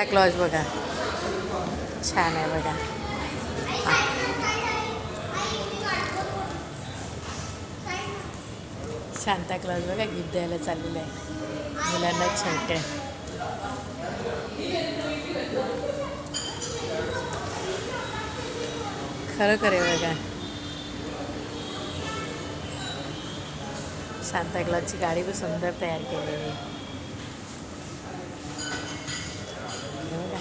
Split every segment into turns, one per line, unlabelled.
Santa Claus बघा. छान आहे बघा. सांता क्लॉज बघा गिफ्ट द्यायला चाललेलं आहे. मुलांना छोट्या खरोखर आहे बघा. सांताक्लॉजची गाडी पण सुंदर तयार केलेली आहे हे बघा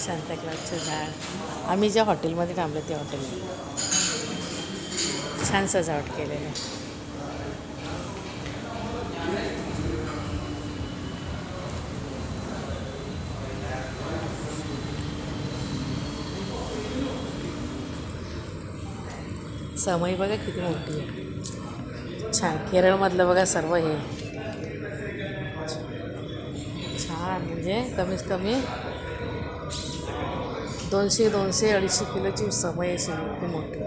सांताक्लॉजचं झाड आम्ही ज्या हॉटेलमध्ये थांबलो त्या हॉटेल छान सजावट केलेलं. आहे समय बघा किती मोठी आहे. छान. केरळमधलं बघा सर्व हे. छान. म्हणजे कमीत कमी दोनशे दोनशे अडीचशे किलोची समय अशी खूप मोठी.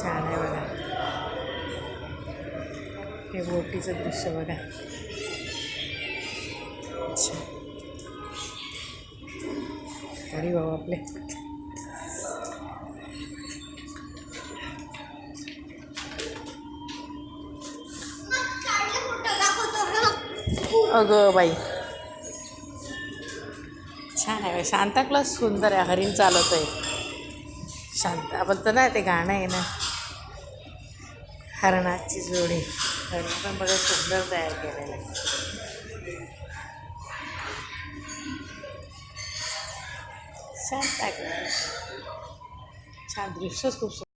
छान आहे बघा. हे बोटीचं दृश्य बघा. अच्छा अरे बाबा आपले. अगं बाई. छान आहे. शांता क्लास सुंदर आहे. हरिण चालवत आहे शांत आपण तर ना ते गाणं आहे ना. हरणाची जोडी. हरण पण बघा सुंदर तयार केलेलं आहे. सांता छान दृश्यच खूप सुंदर.